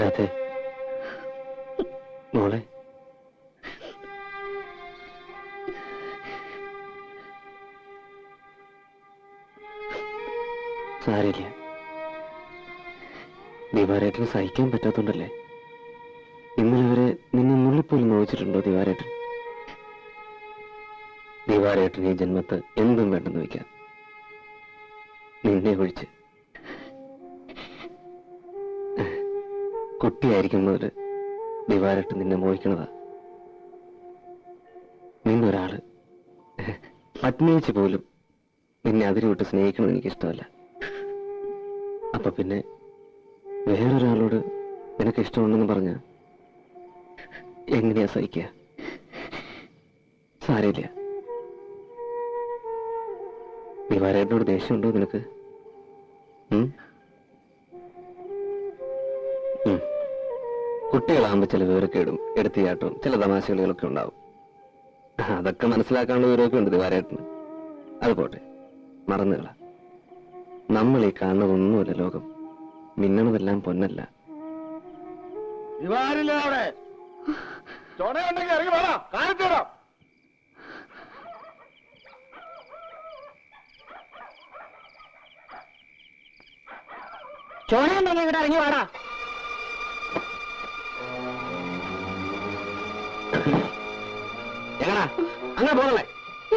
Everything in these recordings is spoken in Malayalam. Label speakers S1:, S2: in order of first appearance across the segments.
S1: രാധേ. മോളെ. സാരില്ല ദിവാരേട്ടന് സഹിക്കാൻ പറ്റാത്തോണ്ടല്ലേ? ഇന്നലെ വരെ നിന്നെ നുള്ളിപ്പോലും നോവിച്ചിട്ടുണ്ടോ ദിവാരേട്ടൻ? ദിവാരേട്ടൻ ഈ ജന്മത്ത് എന്തും വേണ്ടെന്ന് വയ്ക്കാം. നിന്നെ ഒഴിച്ച് കുട്ടിയായിരിക്കും മുതൽ ദിവാരട്ട് നിന്നെ മോഹിക്കണതാ നിന്നൊരാൾ പത്നിയിച്ച് പോലും നിന്നെ അതിരി വിട്ട് സ്നേഹിക്കണം എനിക്ക് ഇഷ്ടമല്ല അപ്പൊ പിന്നെ വേറൊരാളോട് നിനക്ക് ഇഷ്ടമുണ്ടെന്ന് പറഞ്ഞ എങ്ങനെയാ സഹിക്കുക സാരയില്ല ദിവാരേട്ടനോട് ദേഷ്യമുണ്ടോ നിനക്ക്? ഉം. കുട്ടികളാകുമ്പോ ചില വിവരക്കേടും എടുത്തിയാട്ടവും ചില തമാശകളൊക്കെ ഉണ്ടാവും. അതൊക്കെ മനസ്സിലാക്കാനുള്ള വിവരമൊക്കെ ഉണ്ട് ദിവാരേട്ടന്. അത് പോട്ടെ മറന്നുകള നമ്മൾ ഈ കാണുന്നതൊന്നുമല്ല ലോകം. മിന്നണതെല്ലാം പൊന്നല്ല.
S2: ചോണയുണ്ടെങ്കിൽ
S3: ഇവിടെ ഇറങ്ങി വാടാ.
S1: അങ്ങനെ പോകണല്ലേ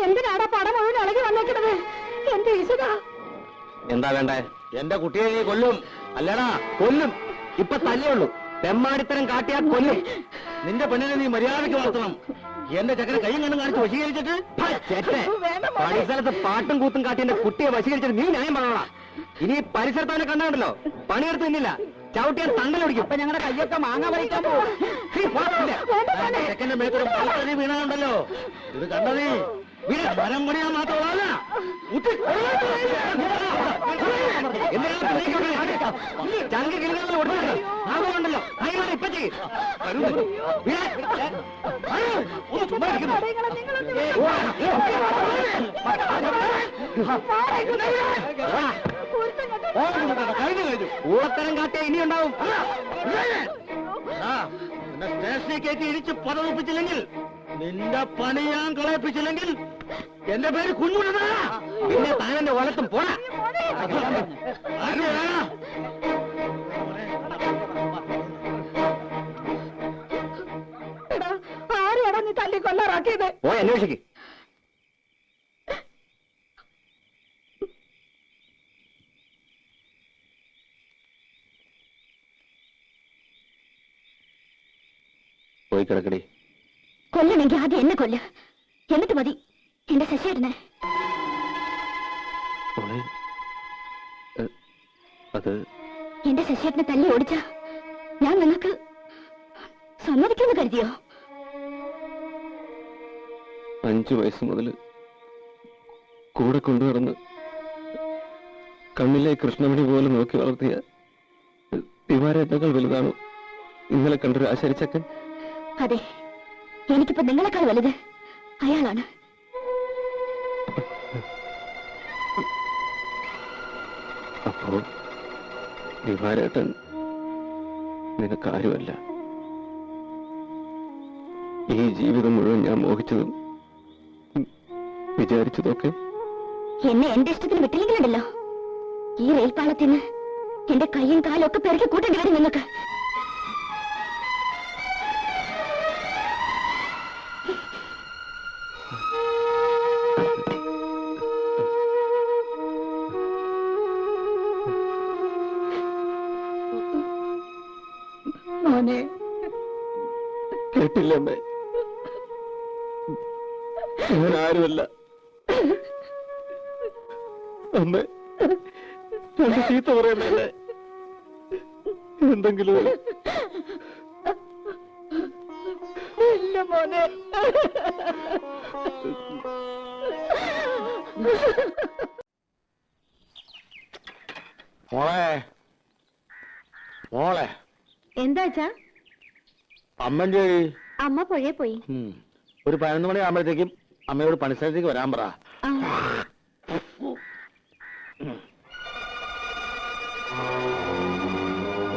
S3: എന്തിനാടാ പടം മുഴുവൻ ഇളകി വന്നേക്കണത്? എന്റെ ഈശ്വര.
S1: എന്താ വേണ്ടേ?
S2: എന്റെ കുട്ടിയെ നീ കൊല്ലും. അല്ലടാ
S1: കൊല്ലും. ഇപ്പൊ തല്ലുള്ളൂ പെമ്മാടിത്തരം കാട്ടിയാൽ കൊല്ലും.
S2: നിന്റെ പെണ്ണിനെ നീ മര്യാദയ്ക്ക് വളർത്തണം. എന്റെ ചക്കനെ കയ്യും കണ്ടും കാണിച്ച് വശീകരിച്ചിട്ട്
S1: പരിസരത്ത് പാട്ടും കൂത്തും കാട്ടി എന്റെ കുട്ടിയെ വശീകരിച്ചിട്ട് നീ ന്യായം പറയണ ഇനി പരിസരത്ത് അവനെ കണ്ടാണ്ടല്ലോ പണിയെടുത്ത് നിന്നില്ല. ചവിട്ടിയാൻ തണ്ടലൊടിക്കും
S3: അപ്പൊ ഞങ്ങളുടെ കയ്യൊക്കെ മാങ്ങ വലിക്കാൻ പോകും
S2: പാലത്തടി വീണുണ്ടല്ലോ ഇത് കണ്ടതേ. വീട് മരം പണിയാൻ മാത്രമല്ല
S1: ചങ്ക് കിളികളിൽ ഒടുന്നത് ആകുന്നുണ്ടല്ലോ കൈകാലം ഇപ്പൊ ചെയ്യും.
S2: കഴിഞ്ഞു കഴിഞ്ഞു
S1: ഊളത്തരം കാട്ടിയ ഇനി ഉണ്ടാവും
S2: ആ, നിന്നെ സ്റ്റേഷനിൽ കയറ്റി ഇടിച്ച് പതവിപ്പിച്ചില്ലെങ്കിൽ നിന്റെ പണി ഞാൻ കളയിപ്പിച്ചില്ലെങ്കിൽ എന്റെ പേര് കുഞ്ഞുണ്ടാ
S1: പിന്നെ താനെന്റെ വളർത്തും പോടാ.
S3: എടാ ആരെയാടാ നീ തല്ലി കൊല്ലാറാക്കിയത്?
S1: പോയി അന്വേഷിക്ക്. പോയി കിടക്കടി.
S3: കൊല്ലമെങ്കിൽ ആദ്യം എന്നെ കൊല്ല. എന്നിട്ട് മതി. എന്റെ ശശിയേട്ടനെ.
S1: അത്
S3: എന്റെ ശശിയേട്ടനെ തല്ലി ഓടിച്ച ഞാൻ നിങ്ങൾക്ക് സമ്മതിക്കുമെന്ന് കരുതിയോ?
S1: അഞ്ചു വയസ്സ് മുതൽ കൂടെ കൊണ്ടുനടന്ന് കണ്ണിലെ കൃഷ്ണമണി പോലെ നോക്കി വളർത്തിയ ദിവാരേറ്റങ്ങൾ വലുതാണോ? ഇന്നലെ കണ്ടൊരു ആശരിച്ചക്കൻ
S3: അതെ. എനിക്കിപ്പോ നിങ്ങളെക്കാൾ വലുത് അയാളാണ്.
S1: അപ്പോ വിവാരേട്ടൻ നിനക്കാരുമല്ല. ഈ ജീവിതം മുഴുവൻ ഞാൻ മോഹിച്ചതും വിചാരിച്ചതൊക്കെ
S3: എന്നെ എന്റെ ഇഷ്ടത്തിന് വിട്ടില്ലെങ്കിലുണ്ടല്ലോ. ഈ റെയിൽപാളത്തിന് എന്റെ കൈയും കാലും ഒക്കെ പെരുക്കി കൂട്ടേണ്ടി വരും നിങ്ങൾക്ക്.
S1: കേട്ടില്ല അമ്മേ ഞാൻ ആരുമല്ല അമ്മേ രണ്ട് ചീത്ത പറയുന്നല്ലേ എന്തെങ്കിലും
S3: ഇല്ല മോനെ.
S2: മോളെ. മോളെ.
S3: എന്താച്ചാ
S2: അമ്മന്റെ
S3: അമ്മ പുഴയെ പോയി.
S2: ഒരു പതിനൊന്ന് മണി ആകുമ്പോഴത്തേക്കും അമ്മയോട് പണിസ്ഥലത്തേക്ക് വരാൻ പറ.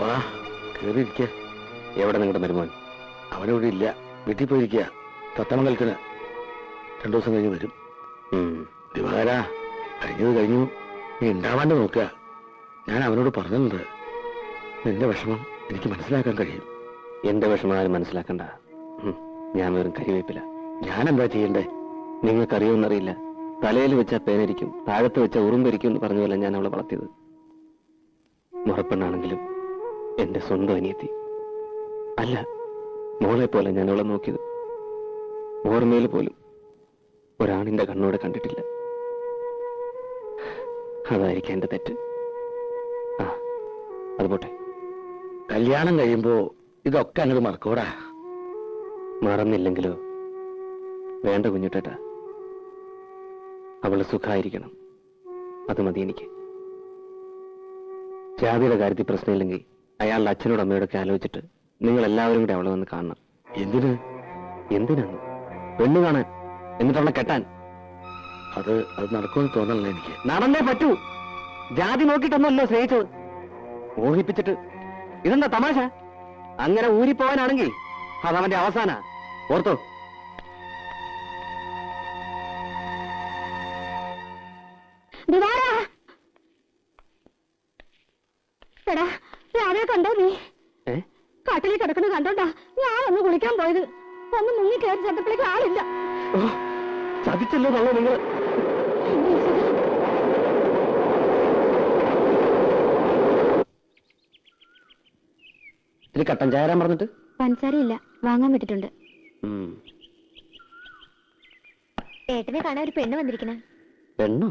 S2: വാ
S4: കേറിയിരിക്ക.
S5: എവിടെ നിങ്ങളുടെ മരുമോൻ?
S4: അവനിവിടെ ഇല്ല. വീട്ടിൽ പോയിരിക്കുക. തത്തമംഗലത്തിന് രണ്ടു ദിവസം കഴിഞ്ഞ് വരും. ദിവാര കഴിഞ്ഞത് കഴിഞ്ഞു. നീ ഉണ്ടാവാണ്ട് നോക്കുക. ഞാൻ അവനോട് പറഞ്ഞിട്ടുണ്ട്. നിന്റെ വിഷമം എനിക്ക് മനസ്സിലാക്കാൻ കഴിയും.
S5: എന്റെ വിഷമം ആരും മനസ്സിലാക്കണ്ട. ഞാൻ വെറും കരിവേപ്പില
S4: ഞാൻ എന്താ ചെയ്യണ്ടേ?
S5: നിങ്ങൾക്കറിയോന്നറിയില്ല തലയിൽ വെച്ച പേനരിക്കും താഴത്ത് വെച്ച ഉറുമ്പരിക്കും എന്ന് പറഞ്ഞതല്ല ഞാൻ അവളെ വളർത്തിയത്. മുറപ്പെണ്ണാണെങ്കിലും എന്റെ സ്വന്തം അനിയത്തി. അല്ല മോളെ പോലെ ഞാൻ അവളെ നോക്കിയത്. ഓർമ്മയിൽ പോലും ഒരാണിന്റെ കണ്ണോടെ കണ്ടിട്ടില്ല. അതായിരിക്കും എന്റെ തെറ്റ്. ആ അത് പോട്ടെ.
S4: കല്യാണം കഴിയുമ്പോ ഇതൊക്കെ അങ്ങോട്ട് മറക്കൂടാ.
S5: മറന്നില്ലെങ്കിലോ? വേണ്ട കുഞ്ഞുട്ടേട്ടാ. അവൾ സുഖായിരിക്കണം. അത് മതി എനിക്ക്. ജാതിയുടെ കാര്യത്തിൽ പ്രശ്നമില്ലെങ്കിൽ അയാളുടെ അച്ഛനോടും അമ്മയോടൊക്കെ ആലോചിച്ചിട്ട് നിങ്ങൾ എല്ലാവരും കൂടെ അവളെ വന്ന് കാണണം.
S4: എന്തിന്?
S5: എന്തിനാണ്? പെണ്ണ് കാണാൻ. എന്നിട്ട് അവളെ കെട്ടാൻ.
S4: അത് അത് നടക്കുമെന്ന് തോന്നലല്ല എനിക്ക്.
S5: നടന്നേ പറ്റൂ. ജാതി നോക്കിയിട്ടൊന്നുമല്ലോ സ്നേഹിച്ചത്. മോഹിപ്പിച്ചിട്ട്. ഇതെന്താ തമാശ? അങ്ങനെ ഊരിപ്പോവാനാണെങ്കിൽ അതവന്റെ അവസാന. ഓർത്തോ.
S3: എടാ രാവിലെ കണ്ടോ നീ? കാട്ടിൽ കിടക്കുന്ന കണ്ടോണ്ടാ ഞാനൊന്ന് കുളിക്കാൻ പോയത്. ഒന്ന് മുങ്ങി കയറി ചെന്നപ്പോഴേക്ക് ആളില്ല.
S5: ചതിച്ചല്ലോ തള്ളോ നിങ്ങൾ ഇത് കട്ടൻ ചായ പറഞ്ഞിട്ട്?
S3: പഞ്ചസാരയില്ല വാങ്ങാൻ വിട്ടിട്ടുണ്ട്. ഏട്ടനെ കാണാൻ ഒരു പെണ്ണ് വന്നിരിക്കണ.
S5: പെണ്ണോ?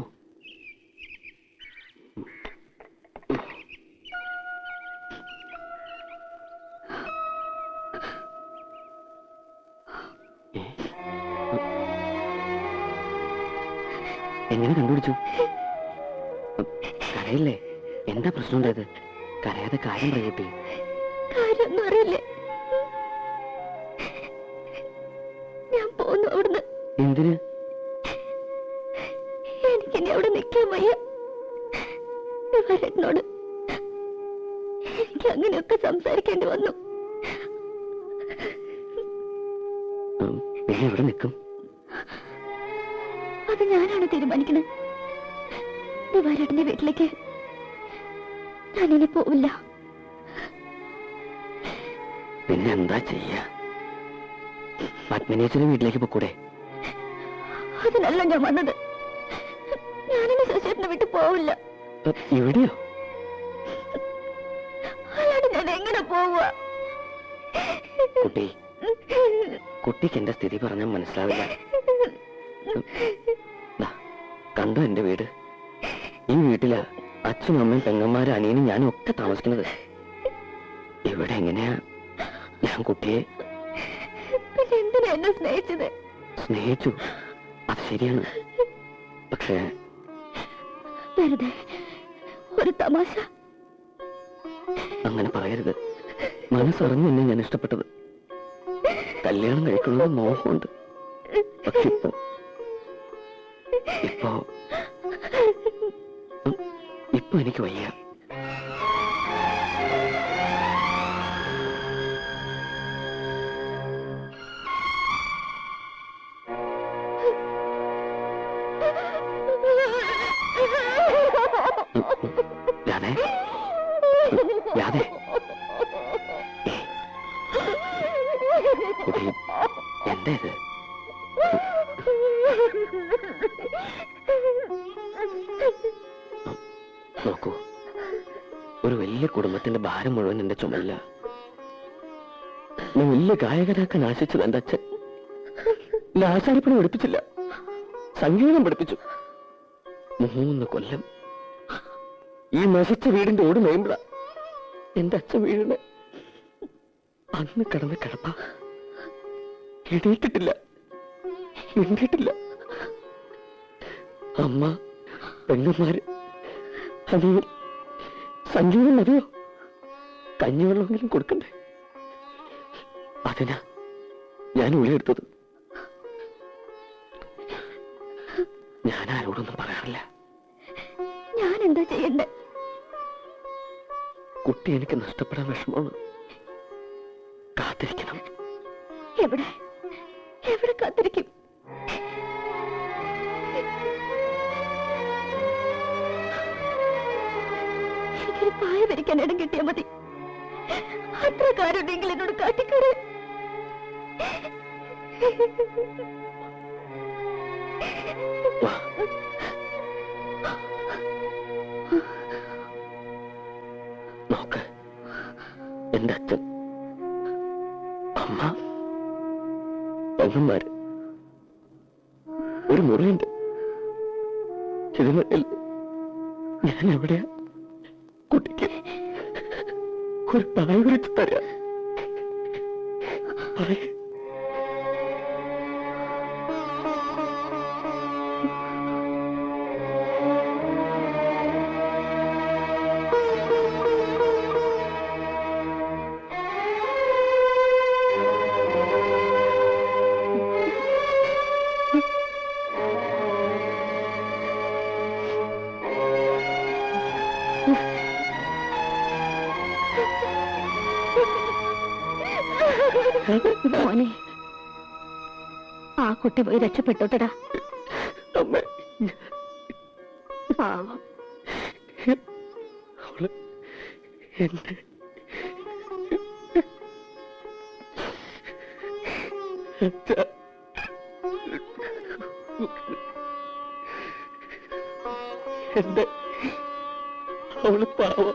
S5: എങ്ങനെ കണ്ടുപിടിച്ചു? കരയില്ലേ? എന്താ പ്രശ്നം ഉണ്ടായത്? കരയാതെ കാര്യം പറയട്ടെ
S3: കാര്യമൊന്നും അറിയില്ലേ?
S5: എന്തിന്?
S3: എനിക്കിനി അവിടെ നിൽക്കാൻ വയ്യ. ദിവാരേട്ടനോട് എനിക്ക് അങ്ങനെയൊക്കെ സംസാരിക്കേണ്ടി വന്നു.
S5: പിന്നെ എവിടെ നിൽക്കും?
S3: അത് ഞാനാണ് തീരുമാനിക്കുന്നത് ദിവാരേട്ടന്റെ വീട്ടിലേക്ക് ഞാനിനി പോവില്ല.
S5: പിന്നെന്താ ചെയ്യ ചെയ്യാ? പത്മിനേച്ചിന്റെ വീട്ടിലേക്ക് പൊക്കൂടെ
S3: അതിനല്ല ഞാൻ വന്നത്. ഞാനിനി ശശിയേട്ടനെ വിട്ട് പോവില്ല.
S5: എവിടെയോ? ഇവിടെയോ
S3: അല്ലാണ്ട് ഞാൻ എങ്ങനെ പോവുക?
S5: കുട്ടി കുട്ടിക്ക് എന്റെ സ്ഥിതി പറഞ്ഞാൽ മനസ്സിലാവില്ല. കണ്ടോ എന്റെ വീട്? ഈ വീട്ടിൽ അച്ഛനും അമ്മയും പെങ്ങന്മാരും അനിയനും ഞാനും ഒക്കെ താമസിക്കുന്നത്. ഇവിടെ എങ്ങനെയാ ഞാൻ കുട്ടിയെ
S3: എന്തിനാ എന്നെ സ്നേഹിച്ചത്?
S5: സ്നേഹിച്ചു. ശരിയാണ്. പക്ഷേ
S3: വെറുതെ ഒരു തമാശ.
S5: അങ്ങനെ പറയരുത്. മനസ്സറിഞ്ഞ് ഞാൻ ഇഷ്ടപ്പെട്ടത്. കല്യാണം കഴിക്കുന്നത് മോഹമുണ്ട്. പക്ഷെ ഇപ്പൊ ഇപ്പൊ ഇപ്പൊ എനിക്ക് വയ്യ. രാധേ. എന്താ ഇത്? നോക്കൂ. ഒരു വലിയ കുടുംബത്തിന്റെ ഭാരം മുഴുവൻ എന്റെ ചുമല്ല. ഞാൻ വലിയ ഗായകനാക്കാൻ ആശിച്ചത് എന്റെ അച്ഛൻ. എന്നെ ആശാരിപ്പണി പഠിപ്പിച്ചില്ല. സംഗീതം പഠിപ്പിച്ചു. മൂന്ന് കൊല്ലം ഈ നശിച്ച വീടിന്റെ ഓട് എന്റെ അച്ഛൻ വീടിന് അന്ന് കിടന്ന് കിടപ്പ എണീറ്റിട്ടില്ല. മിണ്ടിട്ടില്ല അമ്മ പെങ്ങന്മാര് അനിയൻ സഞ്ജീവൻ മതിയോ? കഞ്ഞിവെള്ളമെങ്കിലും കൊടുക്കണ്ടേ? അതിനാ ഞാൻ ഉള്ളിയെടുത്തത് ഞാൻ ആരോടൊന്നും പറയാറില്ല.
S3: ഞാൻ എന്താ ചെയ്യണ്ടേ?
S5: കുട്ടി എനിക്ക് നഷ്ടപ്പെടാൻ വിഷമാണ് കാത്തിരിക്കണം.
S3: എവിടെ? എവിടെ കാത്തിരിക്കും? ഇടം കിട്ടിയാൽ മതി. അത്ര കാര്യമുണ്ടെങ്കിൽ എന്നോട് കാട്ടിക്കറി
S5: Wow. പെങ്ങന്മാര് ഒരു മുറിയുണ്ട്. ഇതിനിടയിൽ ഞാൻ എവിടെയാ കുട്ടിക്ക് ഒരു പായ കുറിച്ച് തരാം. പറയേ
S3: മോനെ ആ കുട്ടി പോയി രക്ഷപ്പെട്ടോട്ടടാ. പാവം.
S5: അച്ഛാ. എന്റെ അവൾ പാവം.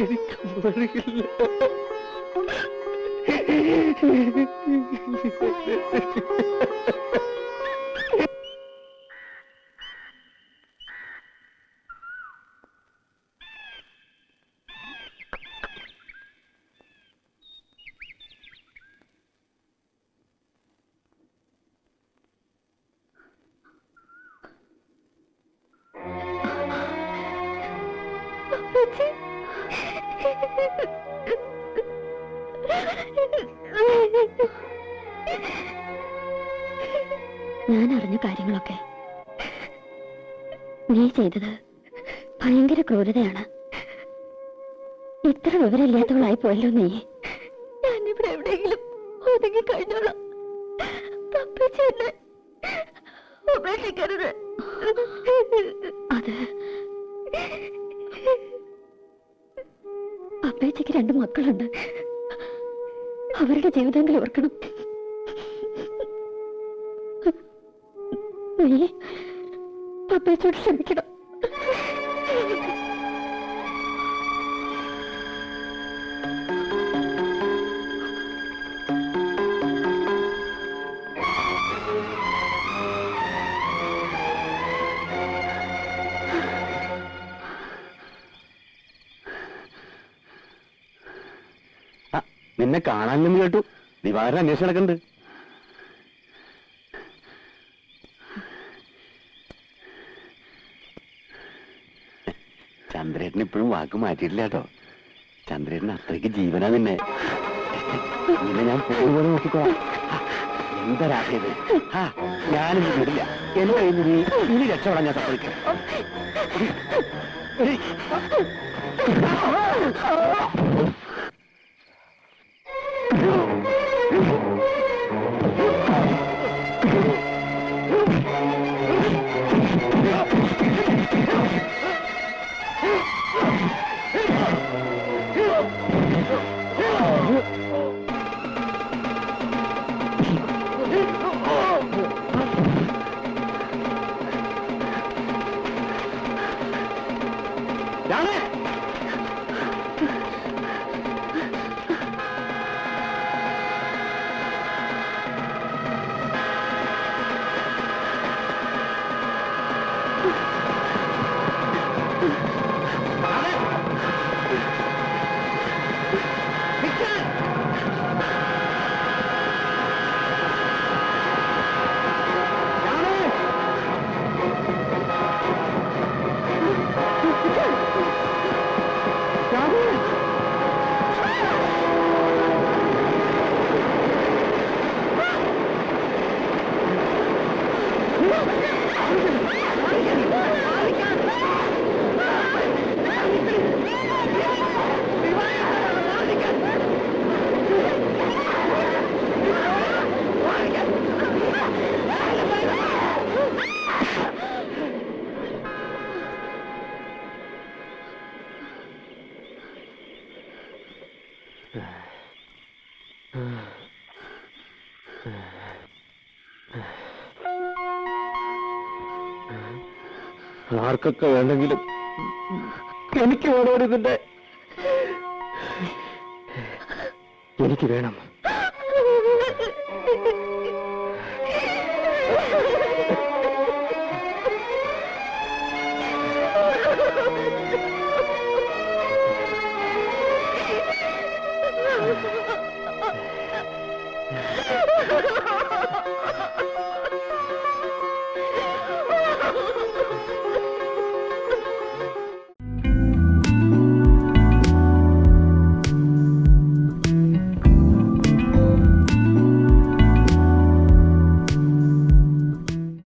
S5: എനിക്ക് അറിയില്ല
S3: ഞാൻ അറിഞ്ഞ കാര്യങ്ങളൊക്കെ. നീ ചെയ്തത് ഭയങ്കര ക്രൂരതയാണ്. ഇത്ര വിവരമില്ലാത്തവളായി പോയല്ലോ നീ. ഞാനിവിടെ എവിടെയെങ്കിലും ഒതുങ്ങി കഴിഞ്ഞോളാം. ഉപേക്ഷിക്കരുത്. അത് അപ്പേച്ചയ്ക്ക് രണ്ട് മക്കളുണ്ട്. അവരുടെ ജീവിതങ്ങൾ ഓർക്കണം. അപ്പേച്ചോട് ക്ഷമിക്കണം.
S5: നിന്നെ കാണാനില്ലെന്ന് കേട്ടു. നിവാരണ അന്വേഷണം നടക്കുന്നുണ്ട് ചന്ദ്രേട്ടൻ ഇപ്പോഴും വാക്ക് മാറ്റിയിട്ടില്ല കേട്ടോ ചന്ദ്രേട്ടൻ അത്രയ്ക്ക് ജീവനാ നിന്നെ. നിന്നെ ഞാൻ പോലെ നോക്കിക്കോളാം. ആ, എന്താ രാധേത് ആ ഞാനും വിടില്ല എന്നെ കഴിഞ്ഞു നീ ഇനി രക്ഷപ്പെടാൻ ഞാൻ സമ്മതിക്കാം രാധേ
S1: ആർക്കൊക്കെ വേണമെങ്കിലും എനിക്ക് വേണോ എനിക്ക് വേണം.